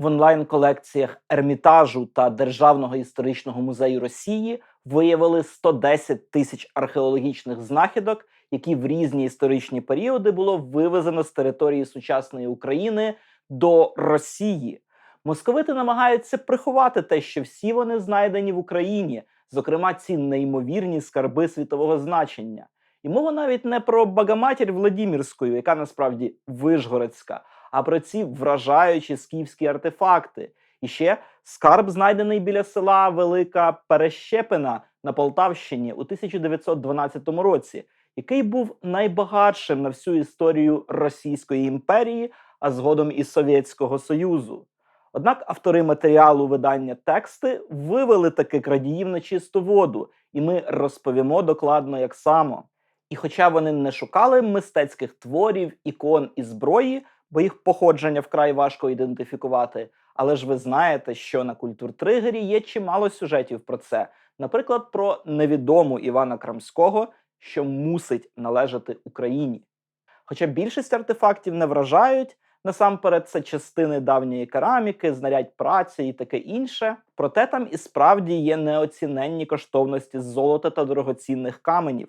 В онлайн-колекціях Ермітажу та Державного історичного музею Росії виявили 110 тисяч археологічних знахідок, які в різні історичні періоди було вивезено з території сучасної України до Росії. Московити намагаються приховати те, що всі вони знайдені в Україні, зокрема ці неймовірні скарби світового значення. І мова навіть не про Багаматір Владімірську, яка насправді Вишгородська, а про ці вражаючі скіфські артефакти. І ще скарб, знайдений біля села Велика Перещепина на Полтавщині у 1912 році, який був найбагатшим на всю історію Російської імперії, а згодом і Совєтського Союзу. Однак автори матеріалу видання тексти вивели таки крадіїв на чисту воду, і ми розповімо докладно, як само. І хоча вони не шукали мистецьких творів, ікон і зброї, бо їх походження вкрай важко ідентифікувати, але ж ви знаєте, що на культуртригері є чимало сюжетів про це, наприклад, про невідому Івана Крамського, що мусить належати Україні. Хоча більшість артефактів не вражають, насамперед це частини давньої кераміки, знарядь праці і таке інше. Проте там і справді є неоціненні коштовності золота та дорогоцінних каменів.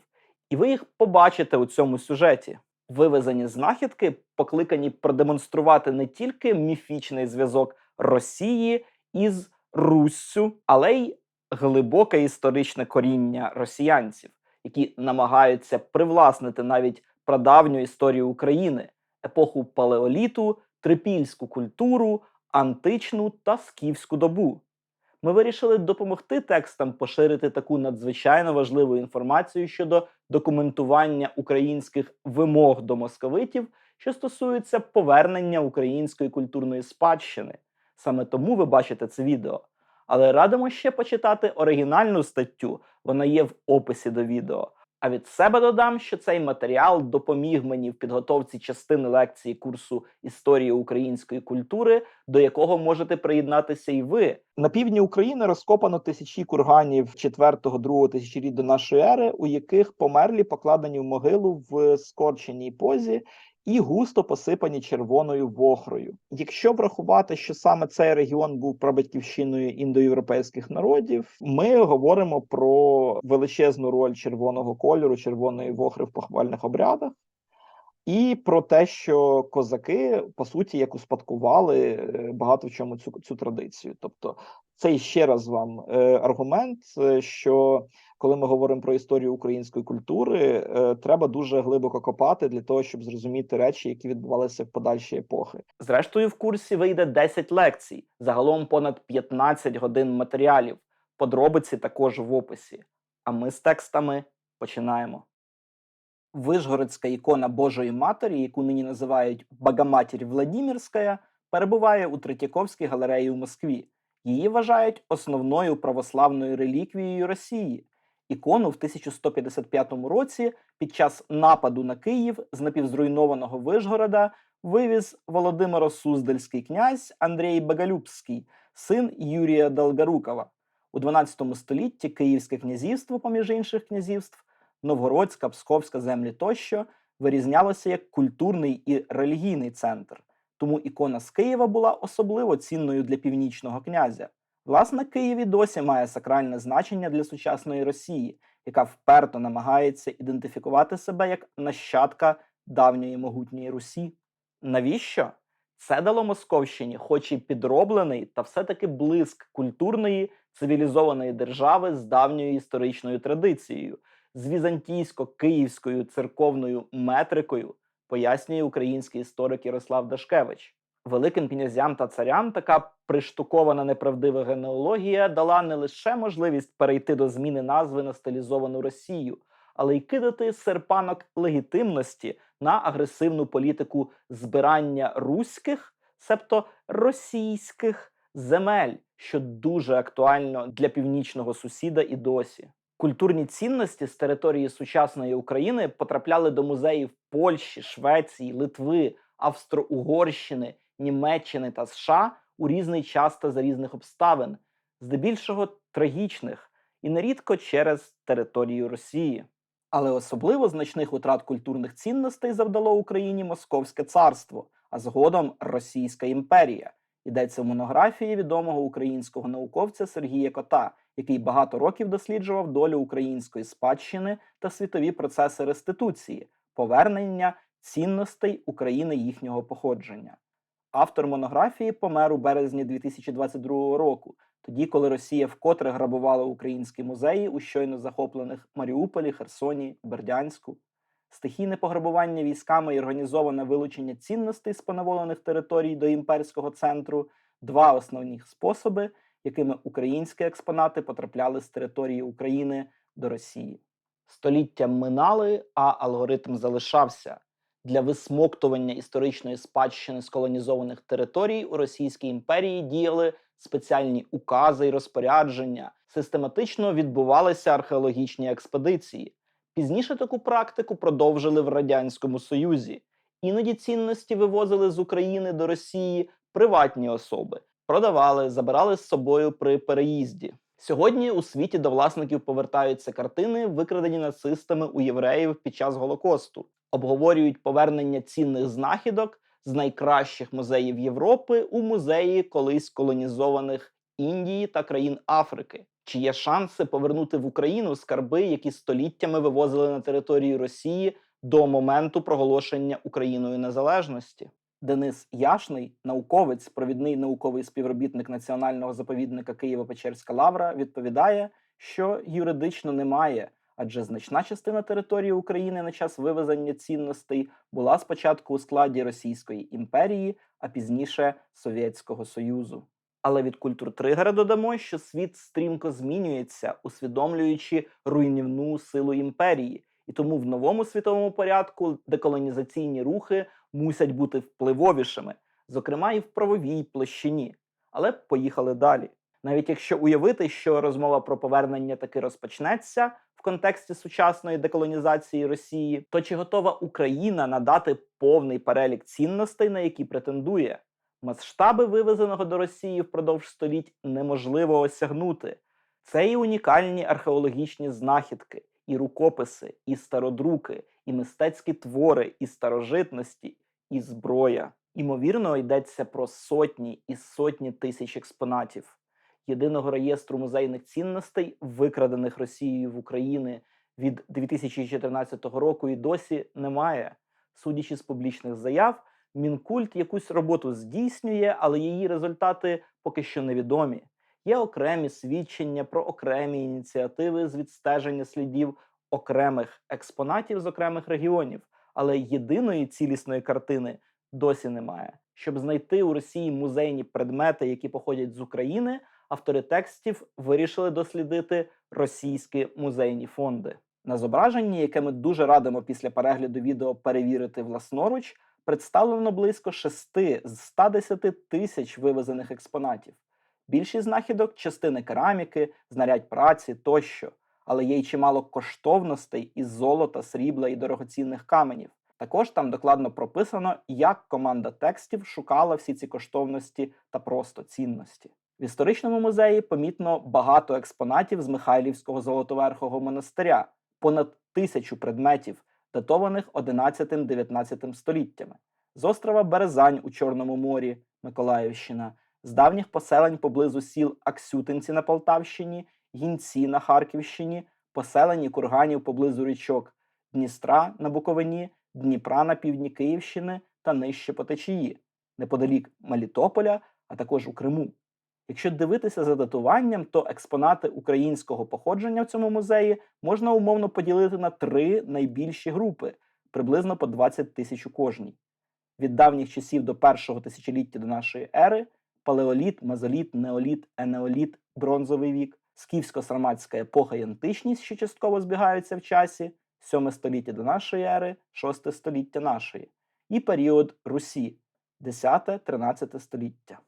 І ви їх побачите у цьому сюжеті. Вивезені знахідки покликані продемонструвати не тільки міфічний зв'язок Росії із Руссю, але й глибоке історичне коріння росіянців, які намагаються привласнити навіть прадавню історію України, епоху палеоліту, трипільську культуру, античну та скіфську добу. Ми вирішили допомогти текстам поширити таку надзвичайно важливу інформацію щодо документування українських вимог до московитів, що стосується повернення української культурної спадщини. Саме тому ви бачите це відео. Але радимо ще почитати оригінальну статтю, вона є в описі до відео. А від себе додам, що цей матеріал допоміг мені в підготовці частини лекції курсу історії української культури, до якого можете приєднатися і ви. На півдні України розкопано тисячі курганів 4-2 тисячі до нашої ери, у яких померлі покладені в могилу в скорченій позі і густо посипані червоною вохрою. Якщо врахувати, що саме цей регіон був прабатьківщиною індоєвропейських народів, ми говоримо про величезну роль червоного кольору, червоної вохри в похвальних обрядах. І про те, що козаки по суті як успадкували е, багато в чому цю цю традицію. Тобто, це ще раз вам е, аргумент, е, що коли ми говоримо про історію української культури, треба дуже глибоко копати для того, щоб зрозуміти речі, які відбувалися в подальші епохи. Зрештою, в курсі вийде 10 лекцій, загалом понад 15 годин матеріалів. Подробиці також в описі. А ми з текстами починаємо. Вишгородська ікона Божої Матері, яку нині називають Багаматір Владімірська, перебуває у Третьяковській галереї у Москві. Її вважають основною православною реліквією Росії. Ікону в 1155 році під час нападу на Київ з напівзруйнованого Вишгорода вивіз Володимиро Суздальський князь Андрій Багалюбський, син Юрія Долгорукова. У 12 столітті Київське князівство, поміж інших князівств, Новгородська, Псковська землі тощо вирізнялося як культурний і релігійний центр. Тому ікона з Києва була особливо цінною для північного князя. Власне, Київ і досі має сакральне значення для сучасної Росії, яка вперто намагається ідентифікувати себе як нащадка давньої могутньої Русі. Навіщо? Це дало Московщині, хоч і підроблений, та все-таки блиск культурної цивілізованої держави з давньою історичною традицією, з візантійсько-київською церковною метрикою, пояснює український історик Ярослав Дашкевич. Великим князям та царям така приштукована неправдива генеалогія дала не лише можливість перейти до зміни назви на стилізовану Росію, але й кидати серпанок легітимності на агресивну політику збирання руських, себто російських земель, що дуже актуально для північного сусіда і досі. Культурні цінності з території сучасної України потрапляли до музеїв Польщі, Швеції, Литви, Австро-Угорщини, Німеччини та США у різний час та за різних обставин, здебільшого трагічних і нерідко через територію Росії. Але особливо значних утрат культурних цінностей завдало Україні Московське царство, а згодом Російська імперія, Йдеться в монографії відомого українського науковця Сергія Кота, який багато років досліджував долю української спадщини та світові процеси реституції, повернення цінностей України їхнього походження. Автор монографії помер у березні 2022 року, тоді, коли Росія вкотре грабувала українські музеї у щойно захоплених Маріуполі, Херсоні, Бердянську. Стихійне пограбування військами і організоване вилучення цінностей з поневолених територій до імперського центру два основні способи, якими українські експонати потрапляли з території України до Росії. Століття минали, а алгоритм залишався. Для висмоктування історичної спадщини з колонізованих територій у Російській імперії діяли спеціальні укази і розпорядження, систематично відбувалися археологічні експедиції. Пізніше таку практику продовжили в Радянському Союзі. Іноді цінності вивозили з України до Росії приватні особи, продавали, забирали з собою при переїзді. Сьогодні у світі до власників повертаються картини, викрадені нацистами у євреїв під час Голокосту, обговорюють повернення цінних знахідок з найкращих музеїв Європи у музеї колись колонізованих Індії та країн Африки. Чи є шанси повернути в Україну скарби, які століттями вивозили на територію Росії до моменту проголошення Україною незалежності? Денис Яшний, науковець, провідний науковий співробітник національного заповідника Києво-Печерська Лавра, відповідає, що юридично немає, адже значна частина території України на час вивезення цінностей була спочатку у складі Російської імперії, а пізніше Совєтського Союзу. Але від культуртригера додамо, що світ стрімко змінюється, усвідомлюючи руйнівну силу імперії, і тому в новому світовому порядку деколонізаційні рухи мусять бути впливовішими, зокрема і в правовій площині. Але поїхали далі. Навіть якщо уявити, що розмова про повернення таки розпочнеться в контексті сучасної деколонізації Росії, то чи готова Україна надати повний перелік цінностей, на які претендує? Масштаби вивезеного до Росії впродовж століть неможливо осягнути. Це і унікальні археологічні знахідки, і рукописи, і стародруки, і мистецькі твори, і старожитності, і зброя. Імовірно, йдеться про сотні і сотні тисяч експонатів. Єдиного реєстру музейних цінностей, викрадених Росією в Україні від 2014 року, і досі немає. Судячи з публічних заяв, Мінкульт якусь роботу здійснює, але її результати поки що невідомі. Є окремі свідчення про окремі ініціативи з відстеження слідів окремих експонатів з окремих регіонів, але єдиної цілісної картини досі немає. Щоб знайти у Росії музейні предмети, які походять з України, автори текстів вирішили дослідити російські музейні фонди. На зображенні, яке ми дуже радимо після перегляду відео перевірити власноруч, представлено близько 6 з 110 тисяч вивезених експонатів. Більшість знахідок частини кераміки, знарядь праці тощо, але є й чимало коштовностей із золота, срібла і дорогоцінних каменів. Також там докладно прописано, як команда текстів шукала всі ці коштовності та просто цінності. В історичному музеї помітно багато експонатів з Михайлівського золотоверхого монастиря, понад тисячу предметів, датованих 11-19 століттями, з острова Березань у Чорному морі, Миколаївщина, з давніх поселень поблизу сіл Аксютинці на Полтавщині, Гінці на Харківщині, поселені курганів поблизу річок Дністра на Буковині, Дніпра на півдні Київщини та нижче по течії, неподалік Мелітополя, а також у Криму. Якщо дивитися за датуванням, то експонати українського походження в цьому музеї можна умовно поділити на три найбільші групи, приблизно по 20 тисяч у кожній. Від давніх часів до першого тисячоліття до нашої ери палеоліт, мезоліт, неоліт, енеоліт, бронзовий вік, скіфсько-сарматська епоха і античність, що частково збігаються в часі, 7 століття до нашої ери, 6 століття нашої, і період Русі, 10-13 століття.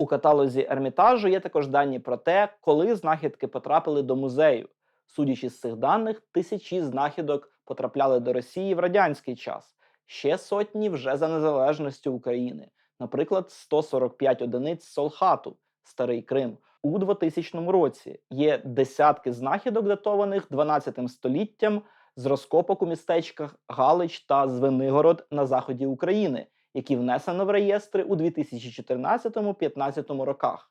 У каталозі Ермітажу є також дані про те, коли знахідки потрапили до музею. Судячи з цих даних, тисячі знахідок потрапляли до Росії в радянський час, ще сотні вже за незалежністю України, наприклад, 145 одиниць Солхату, Старий Крим. У 2000 році є десятки знахідок, датованих 12 століттям з розкопок у містечках Галич та Звенигород на заході України, які внесено в реєстри у 2014-15 роках.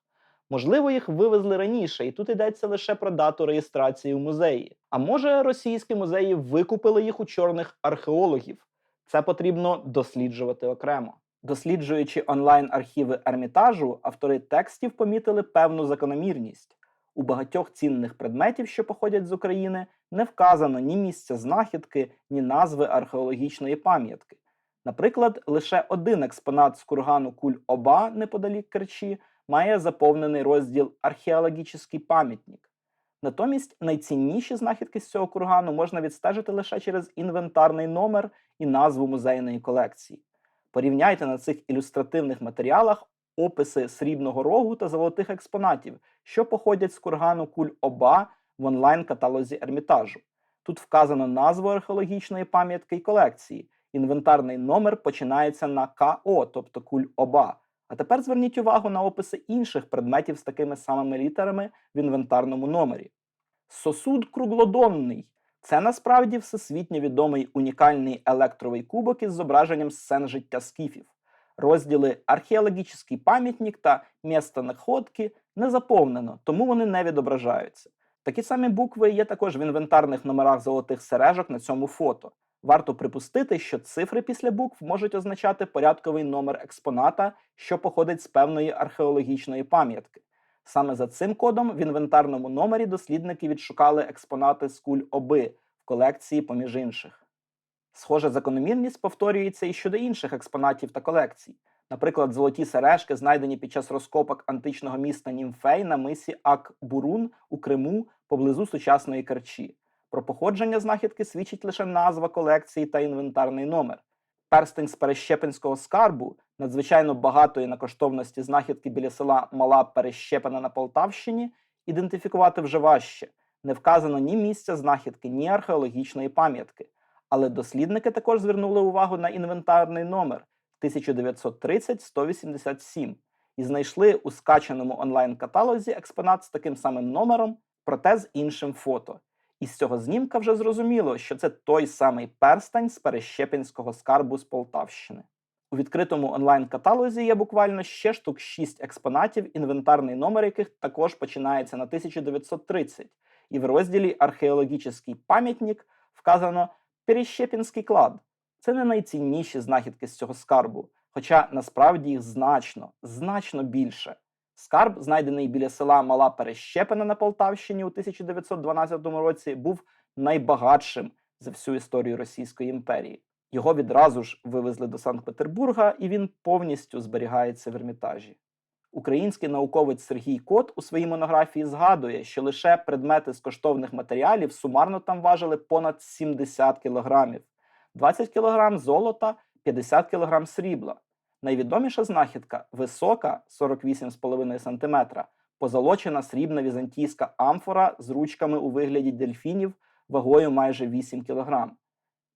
Можливо, їх вивезли раніше, і тут йдеться лише про дату реєстрації у музеї. А може, російські музеї викупили їх у чорних археологів. Це потрібно досліджувати окремо. Досліджуючи онлайн-архіви Ермітажу, автори текстів помітили певну закономірність. У багатьох цінних предметів, що походять з України, не вказано ні місця знахідки, ні назви археологічної пам'ятки. Наприклад, лише один експонат з кургану Куль-Оба неподалік Керчі має заповнений розділ Археологічний пам'ятник. Натомість найцінніші знахідки з цього кургану можна відстежити лише через інвентарний номер і назву музейної колекції. Порівняйте на цих ілюстративних матеріалах описи срібного рогу та золотих експонатів, що походять з кургану Куль-Оба в онлайн-каталозі Ермітажу. Тут вказано назву археологічної пам'ятки і колекції. Інвентарний номер починається на КО, тобто Куль-Оба. А тепер зверніть увагу на описи інших предметів з такими самими літерами в інвентарному номері. Сосуд круглодонний це насправді всесвітньо відомий унікальний електровий кубок із зображенням сцен життя скіфів. Розділи археологічний пам'ятник та місто находки не заповнено, тому вони не відображаються. Такі самі букви є також в інвентарних номерах золотих сережок на цьому фото. Варто припустити, що цифри після букв можуть означати порядковий номер експоната, що походить з певної археологічної пам'ятки. Саме за цим кодом в інвентарному номері дослідники відшукали експонати з куль оби в колекції, поміж інших. Схожа закономірність повторюється і щодо інших експонатів та колекцій. Наприклад, золоті сережки, знайдені під час розкопок античного міста Німфей на мисі Ак-Бурун у Криму поблизу сучасної Керчі. Про походження знахідки свідчить лише назва колекції та інвентарний номер. Перстень з перещепинського скарбу, надзвичайно багатої на коштовності знахідки біля села Мала Перещепина на Полтавщині, ідентифікувати вже важче. Не вказано ні місця знахідки, ні археологічної пам'ятки. Але дослідники також звернули увагу на інвентарний номер 1930-187 і знайшли у скачаному онлайн-каталозі експонат з таким самим номером, проте з іншим фото. І з цього знімка вже зрозуміло, що це той самий перстень з перещепінського скарбу з Полтавщини. У відкритому онлайн-каталозі є буквально ще штук 6 експонатів, інвентарний номер яких також починається на 1930, і в розділі Археологічний пам'ятник вказано Перещепінський клад. Це не найцінніші знахідки з цього скарбу, хоча насправді їх значно, значно більше. Скарб, знайдений біля села Мала Перещепина на Полтавщині у 1912 році, був найбагатшим за всю історію Російської імперії. Його відразу ж вивезли до Санкт-Петербурга, і він повністю зберігається в Ермітажі. Український науковець Сергій Кот у своїй монографії згадує, що лише предмети з коштовних матеріалів сумарно там важили понад 70 кілограмів, 20 кілограм золота, 50 кілограм срібла. Найвідоміша знахідка висока 48,5 см, позолочена срібна візантійська амфора з ручками у вигляді дельфінів вагою майже 8 кг.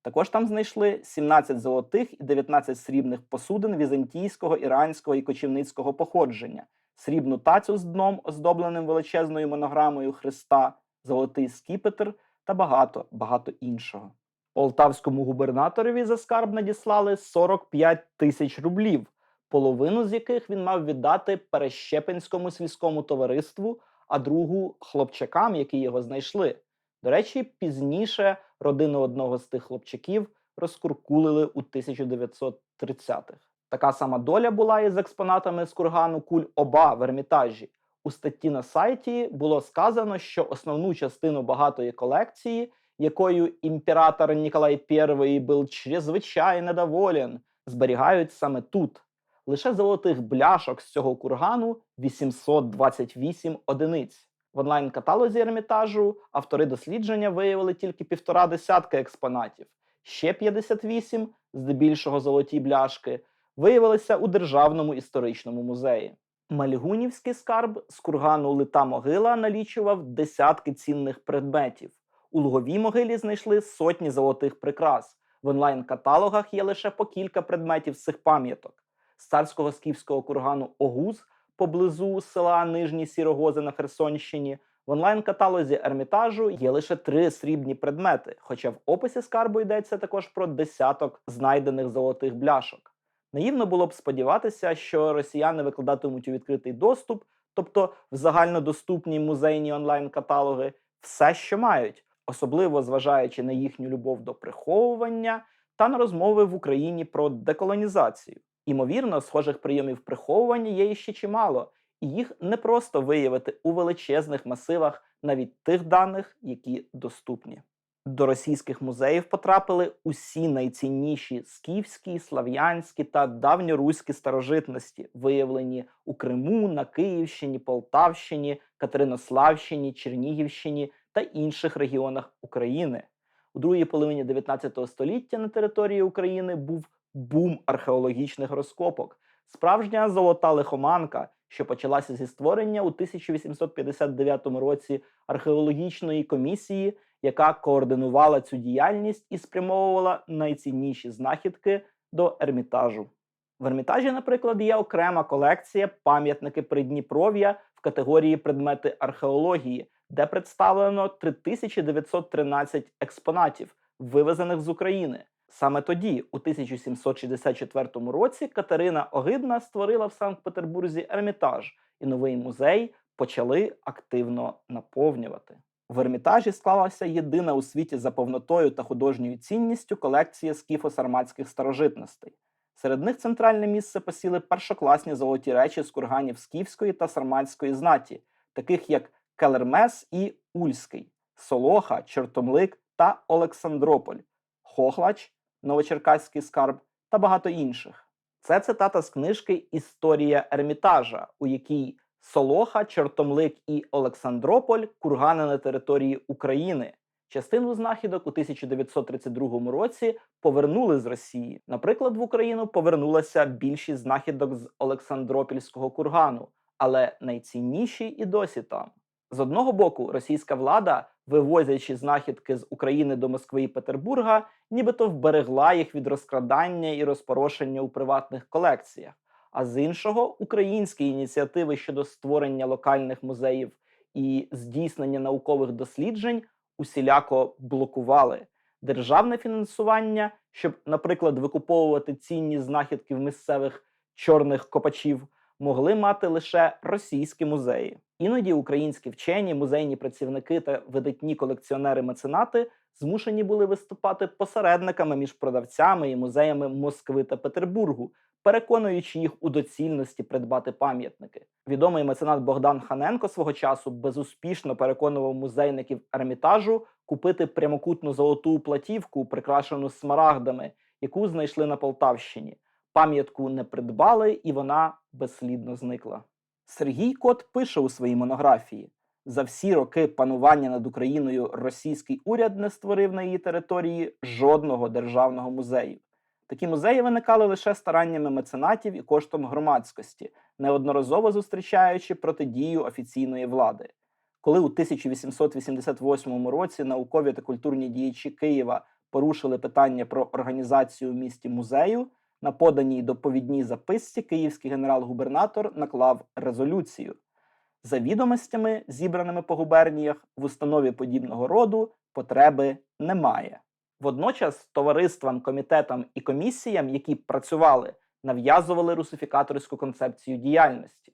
Також там знайшли 17 золотих і 19 срібних посудин візантійського, іранського і кочівницького походження, срібну тацю з дном, оздобленим величезною монограмою Христа, золотий скіпетр та багато, багато іншого. Полтавському губернаторові за скарб надіслали 45 тисяч рублів, половину з яких він мав віддати Перещепинському сільському товариству, а другу хлопчакам, які його знайшли. До речі, пізніше родину одного з тих хлопчаків розкуркулили у 1930-х. Така сама доля була і з експонатами з кургану Куль Оба в Ермітажі. У статті на сайті було сказано, що основну частину багатої колекції, якою імператор Ніколай I був чрезвичайно доволен, зберігають саме тут. Лише золотих бляшок з цього кургану 828 одиниць. В онлайн-каталозі Ермітажу автори дослідження виявили тільки півтора десятка експонатів. Ще 58, здебільшого золоті бляшки, виявилися у Державному історичному музеї. Мальгунівський скарб з кургану Лита могила налічував десятки цінних предметів. У Луговій могилі знайшли сотні золотих прикрас. В онлайн-каталогах є лише по кілька предметів з цих пам'яток. З царського скіфського кургану Огуз поблизу села Нижні Сірогози на Херсонщині. В онлайн-каталозі Ермітажу є лише три срібні предмети, хоча в описі скарбу йдеться також про десяток знайдених золотих бляшок. Наївно було б сподіватися, що росіяни викладатимуть у відкритий доступ, тобто в загальнодоступні музейні онлайн-каталоги, все, що мають, особливо зважаючи на їхню любов до приховування та на розмови в Україні про деколонізацію. Імовірно, схожих прийомів приховування є іще чимало, і їх не просто виявити у величезних масивах навіть тих даних, які доступні. До російських музеїв потрапили усі найцінніші скіфські, слав'янські та давньоруські старожитності, виявлені у Криму, на Київщині, Полтавщині, Катеринославщині, Чернігівщині та інших регіонах України. У другій половині 19 століття на території України був бум археологічних розкопок, справжня золота лихоманка, що почалася зі створення у 1859 році археологічної комісії, яка координувала цю діяльність і спрямовувала найцінніші знахідки до ермітажу. В ермітажі, наприклад, є окрема колекція пам'ятники Придніпров'я в категорії предмети археології, де представлено 3913 експонатів, вивезених з України. Саме тоді, у 1764 році, Катерина Огидна створила в Санкт-Петербурзі Ермітаж, і новий музей почали активно наповнювати. В Ермітажі склалася єдина у світі за повнотою та художньою цінністю колекція скіфо-сарматських старожитностей. Серед них центральне місце посіли першокласні золоті речі з курганів скіфської та сарматської знаті, таких як Келермес і Ульський, Солоха, Чортомлик та Олександрополь, Хохлач, Новочеркаський скарб та багато інших. Це цитата з книжки Історія Ермітажа, у якій Солоха, Чортомлик і Олександрополь кургани на території України. Частину знахідок у 1932 році повернули з Росії. Наприклад, в Україну повернулася більшість знахідок з Олександропільського кургану, але найцінніші і досі там. З одного боку, російська влада, вивозячи знахідки з України до Москви і Петербурга, нібито вберегла їх від розкрадання і розпорошення у приватних колекціях. А з іншого, українські ініціативи щодо створення локальних музеїв і здійснення наукових досліджень усіляко блокували державне фінансування, щоб, наприклад, викуповувати цінні знахідки в місцевих чорних копачів, могли мати лише російські музеї. Іноді українські вчені, музейні працівники та видатні колекціонери-меценати змушені були виступати посередниками між продавцями і музеями Москви та Петербургу, переконуючи їх у доцільності придбати пам'ятники. Відомий меценат Богдан Ханенко свого часу безуспішно переконував музейників ермітажу купити прямокутну золоту платівку, прикрашену смарагдами, яку знайшли на Полтавщині. Пам'ятку не придбали, і вона безслідно зникла. Сергій Кот пише у своїй монографії: за всі роки панування над Україною російський уряд не створив на її території жодного державного музею. Такі музеї виникали лише стараннями меценатів і коштом громадськості, неодноразово зустрічаючи протидію офіційної влади. Коли у 1888 році наукові та культурні діячі Києва порушили питання про організацію в місті музею, на поданій доповідній записці київський генерал-губернатор наклав резолюцію. За відомостями, зібраними по губерніях, в установі подібного роду потреби немає. Водночас товариствам, комітетам і комісіям, які працювали, нав'язували русифікаторську концепцію діяльності,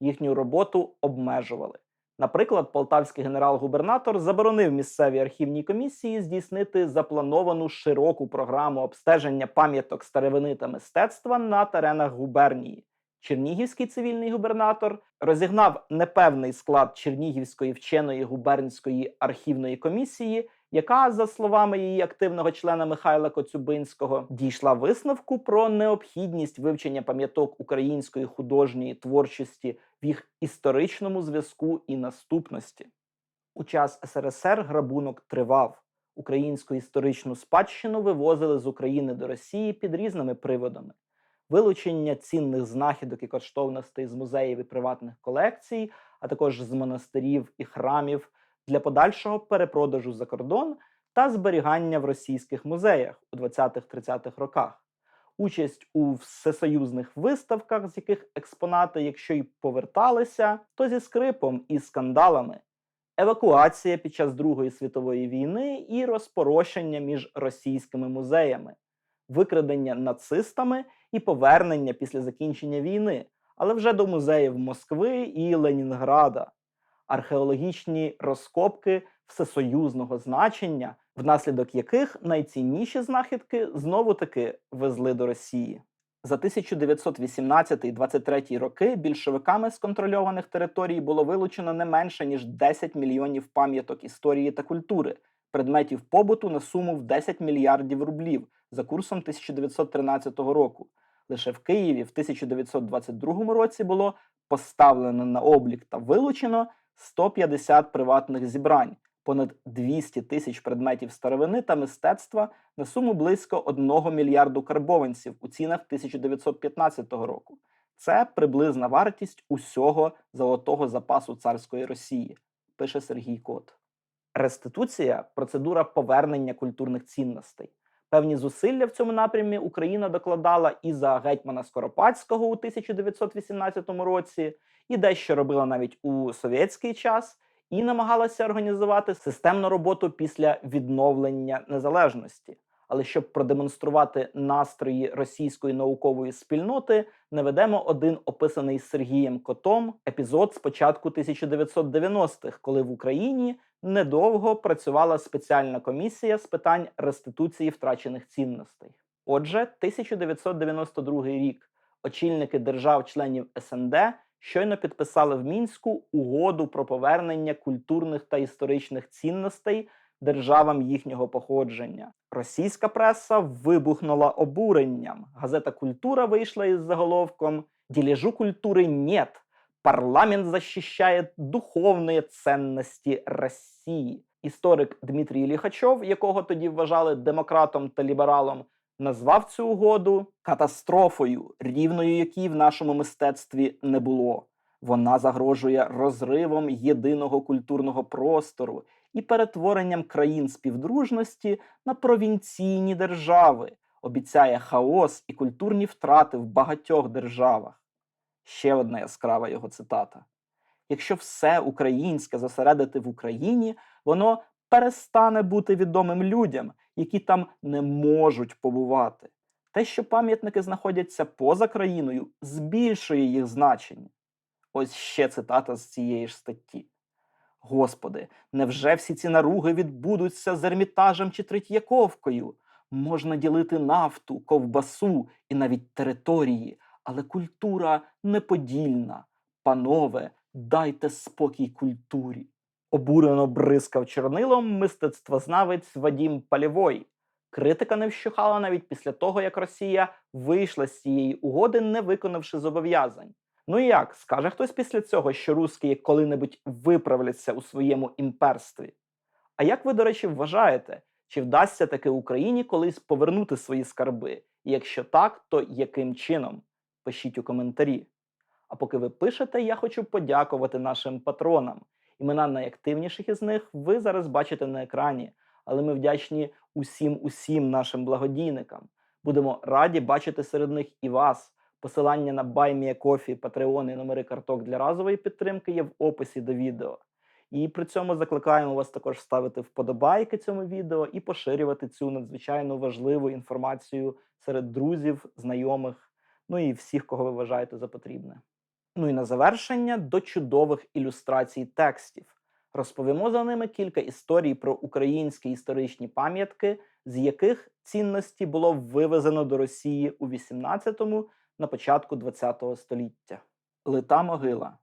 їхню роботу обмежували. Наприклад, полтавський генерал-губернатор заборонив місцевій архівній комісії здійснити заплановану широку програму обстеження пам'яток старовини та мистецтва на теренах губернії. Чернігівський цивільний губернатор розігнав непевний склад Чернігівської вченої губернської архівної комісії, яка, за словами її активного члена Михайла Коцюбинського, дійшла висновку про необхідність вивчення пам'яток української художньої творчості в їх історичному зв'язку і наступності. У час СРСР грабунок тривав. Українську історичну спадщину вивозили з України до Росії під різними приводами. Вилучення цінних знахідок і коштовностей з музеїв і приватних колекцій, а також з монастирів і храмів для подальшого перепродажу за кордон та зберігання в російських музеях у 20-30-х роках, участь у всесоюзних виставках, з яких експонати, якщо й поверталися, то зі скрипом і скандалами, евакуація під час Другої світової війни і розпорошення між російськими музеями, викрадення нацистами і повернення після закінчення війни, але вже до музеїв Москви і Ленінграда. Археологічні розкопки всесоюзного значення, внаслідок яких найцінніші знахідки знову таки везли до Росії. За 1918-23 роки більшовиками з контрольованих територій було вилучено не менше ніж 10 мільйонів пам'яток історії та культури, предметів побуту на суму в 10 мільярдів рублів за курсом 1913 року. Лише в Києві в 1922 році було поставлено на облік та вилучено 150 приватних зібрань, понад 200 тисяч предметів старовини та мистецтва на суму близько 1 мільярду карбованців у цінах 1915 року. Це приблизна вартість усього золотого запасу царської Росії, пише Сергій Кот. Реституція процедура повернення культурних цінностей. Певні зусилля в цьому напрямі Україна докладала і за гетьмана Скоропадського у 1918 році, і дещо робила навіть у совєтський час, і намагалася організувати системну роботу після відновлення незалежності. Але щоб продемонструвати настрої російської наукової спільноти, наведемо один описаний Сергієм Котом епізод з початку 1990-х, коли в Україні недовго працювала спеціальна комісія з питань реституції втрачених цінностей. Отже, 1992 рік очільники держав-членів СНД щойно підписали в мінську угоду про повернення культурних та історичних цінностей державам їхнього походження. Російська преса вибухнула обуренням. Газета Культура вийшла із заголовком Ділежу культури нет. Парламент защищає духовні цінності Росії. Історик Дмитрій Ліхачов, якого тоді вважали демократом та лібералом, назвав цю угоду катастрофою, рівною якій в нашому мистецтві не було. Вона загрожує розривом єдиного культурного простору і перетворенням країн співдружності на провінційні держави, обіцяє хаос і культурні втрати в багатьох державах. Ще одна яскрава його цитата: якщо все українське зосередити в Україні, воно перестане бути відомим людям, які там не можуть побувати. Те, що пам'ятники знаходяться поза країною, збільшує їх значення. Ось ще цитата з цієї ж статті. Господи, невже всі ці наруги відбудуться з Ермітажем чи Третьяковкою? Можна ділити нафту, ковбасу і навіть території, але культура неподільна. Панове, дайте спокій культурі. Обурено бризкав чорнилом мистецтвознавець Вадім Палєвой. Критика не вщухала навіть після того, як Росія вийшла з цієї угоди, не виконавши зобов'язань. Ну і як, скаже хтось після цього, що руски коли-небудь виправляться у своєму імперстві? А як ви, до речі, вважаєте, чи вдасться таки Україні колись повернути свої скарби? Якщо так, то яким чином? Пишіть у коментарі. А поки ви пишете, я хочу подякувати нашим патронам. Імена найактивніших із них ви зараз бачите на екрані, але ми вдячні усім усім нашим благодійникам. Будемо раді бачити серед них і вас. Посилання на BuyMeACoffee, Patreon і номери карток для разової підтримки є в описі до відео. І при цьому закликаємо вас також ставити вподобайки цьому відео і поширювати цю надзвичайно важливу інформацію серед друзів, знайомих, ну і всіх, кого ви вважаєте за потрібне. Ну і на завершення до чудових ілюстрацій текстів. Розповімо за ними кілька історій про українські історичні пам'ятки, з яких цінності було вивезено до Росії у 18-му на початку ХХ століття. Лита могила.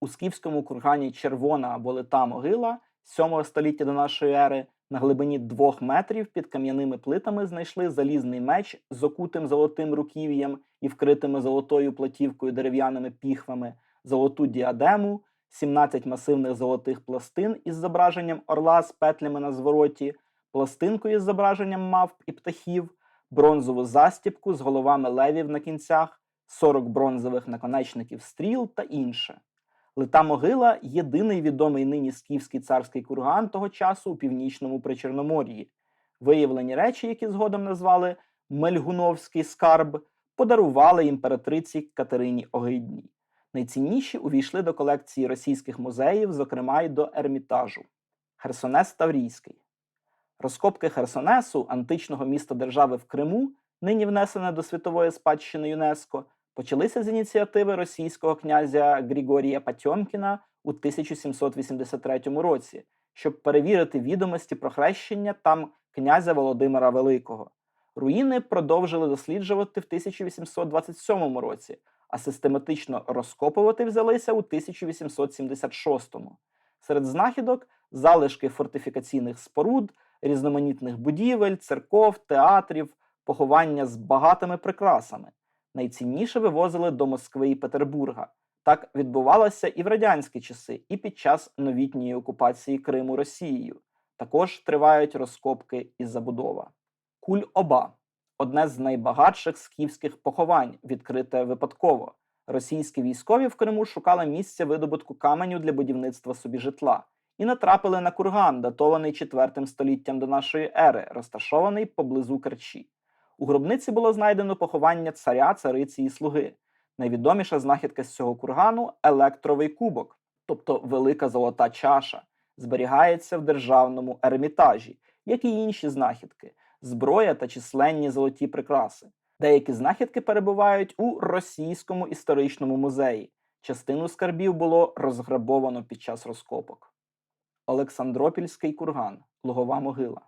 У скіфському кургані Червона або Лита могила 7 століття до нашої ери на глибині 2 метрів під кам'яними плитами знайшли залізний меч з окутим золотим руків'ям і вкритими золотою платівкою дерев'яними піхвами, золоту діадему, 17 масивних золотих пластин із зображенням орла з петлями на звороті, пластинку із зображенням мавп і птахів, бронзову застіпку з головами левів на кінцях, 40 бронзових наконечників стріл та інше. Лита могила єдиний відомий нині скіфський царський курган того часу у північному Причорномор'ї. Виявлені речі, які згодом назвали Мельгуновський скарб, подарували імператриці Катерині Огидній. Найцінніші увійшли до колекції російських музеїв, зокрема й до Ермітажу. Херсонес Таврійський. Розкопки Херсонесу, античного міста держави в Криму, нині внесене до світової спадщини ЮНЕСКО, почалися з ініціативи російського князя Григорія Патьомкіна у 1783 році, щоб перевірити відомості про хрещення там князя Володимира Великого. Руїни продовжили досліджувати в 1827 році, а систематично розкопувати взялися у 1876-му. Серед знахідок залишки фортифікаційних споруд, різноманітних будівель, церков, театрів, поховання з багатими прикрасами. Найцінніше вивозили до Москви і Петербурга. Так відбувалося і в радянські часи, і під час новітньої окупації Криму Росією. Також тривають розкопки і забудова. Куль-Оба одне з найбагатших скіфських поховань, відкрите випадково. Російські військові в Криму шукали місце видобутку каменю для будівництва собі житла і натрапили на курган, датований 4 століттям до нашої ери, розташований поблизу Керчі. У гробниці було знайдено поховання царя, цариці і слуги. Найвідоміша знахідка з цього кургану електровий кубок, тобто велика золота чаша, зберігається в державному ермітажі, як і інші знахідки, зброя та численні золоті прикраси. Деякі знахідки перебувають у російському історичному музеї. Частину скарбів було розграбовано під час розкопок. Олександропільський курган Лугова могила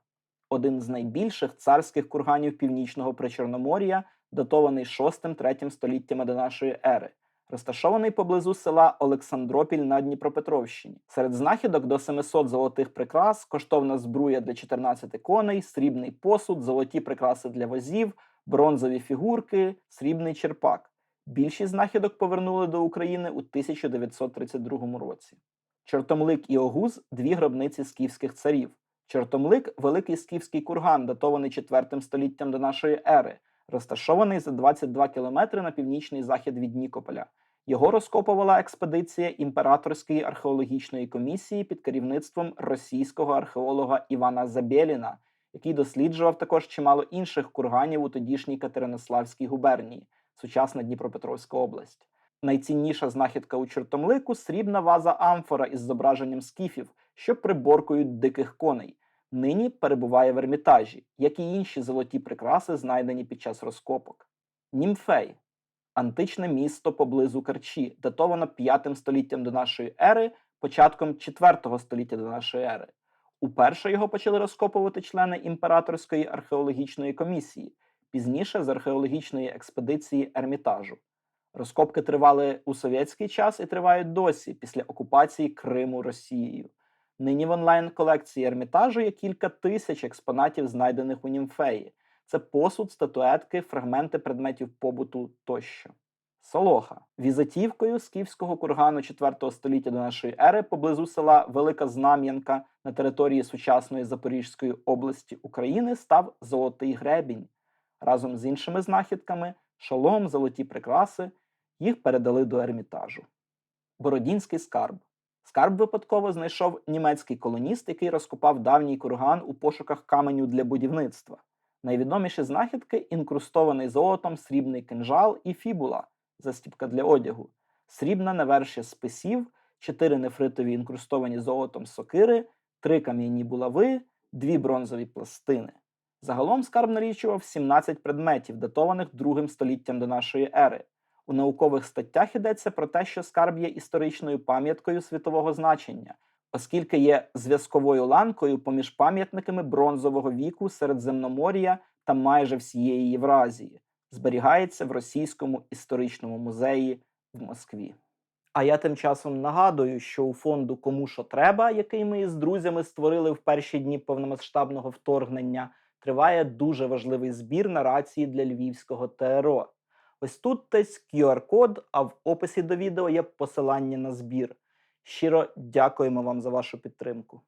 один з найбільших царських курганів північного Причорномор'я, датований 6-3 століттями до нашої ери, розташований поблизу села Олександропіль на Дніпропетровщині. Серед знахідок до 700 золотих прикрас, коштовна збруя для 14 коней, срібний посуд, золоті прикраси для возів, бронзові фігурки, срібний черпак. Більшість знахідок повернули до України у 1932 році. Чортомлик і Огуз дві гробниці скіфських царів. Чортомлик великий скіфський курган, датований 4 століттям до нашої ери, розташований за 22 кілометри на північний захід від Нікополя. Його розкопувала експедиція імператорської археологічної комісії під керівництвом російського археолога Івана Забєліна, який досліджував також чимало інших курганів у тодішній Катеринославській губернії, сучасна Дніпропетровська область. Найцінніша знахідка у чортомлику срібна ваза амфора із зображенням скіфів, що приборкують диких коней. Нині перебуває в ермітажі, як і інші золоті прикраси, знайдені під час розкопок. Німфей античне місто поблизу Керчі, датовано 5 століттям до нашої ери, початком 4 століття до нашої ери. Уперше його почали розкопувати члени імператорської археологічної комісії, пізніше з археологічної експедиції Ермітажу. Розкопки тривали у совєтський час і тривають досі після окупації Криму Росією. Нині в онлайн-колекції Ермітажу є кілька тисяч експонатів, знайдених у німфеї. Це посуд, статуетки, фрагменти предметів побуту тощо. Солоха візитівкою скіфського кургану 4 століття до нашої ери поблизу села Велика Знам'янка на території сучасної Запорізької області України став золотий гребінь. Разом з іншими знахідками, шолом, золоті прикраси, їх передали до ермітажу. Бородінський скарб. Скарб випадково знайшов німецький колоніст, який розкопав давній курган у пошуках каменю для будівництва. Найвідоміші знахідки інкрустований золотом срібний кинжал і фібула застіпка для одягу, срібна навершя списів, чотири нефритові інкрустовані золотом сокири, три кам'яні булави, дві бронзові пластини. Загалом скарб налічував 17 предметів, датованих другим століттям до нашої ери. У наукових статтях йдеться про те, що скарб є історичною пам'яткою світового значення, оскільки є зв'язковою ланкою поміж пам'ятниками бронзового віку Середземномор'я та майже всієї Євразії, зберігається в Російському історичному музеї в Москві. А я тим часом нагадую, що у фонду Кому що треба, який ми із друзями створили в перші дні повномасштабного вторгнення, триває дуже важливий збір на рації для львівського ТРО. Ось тут десь QR-код, а в описі до відео є посилання на збір. Щиро дякуємо вам за вашу підтримку.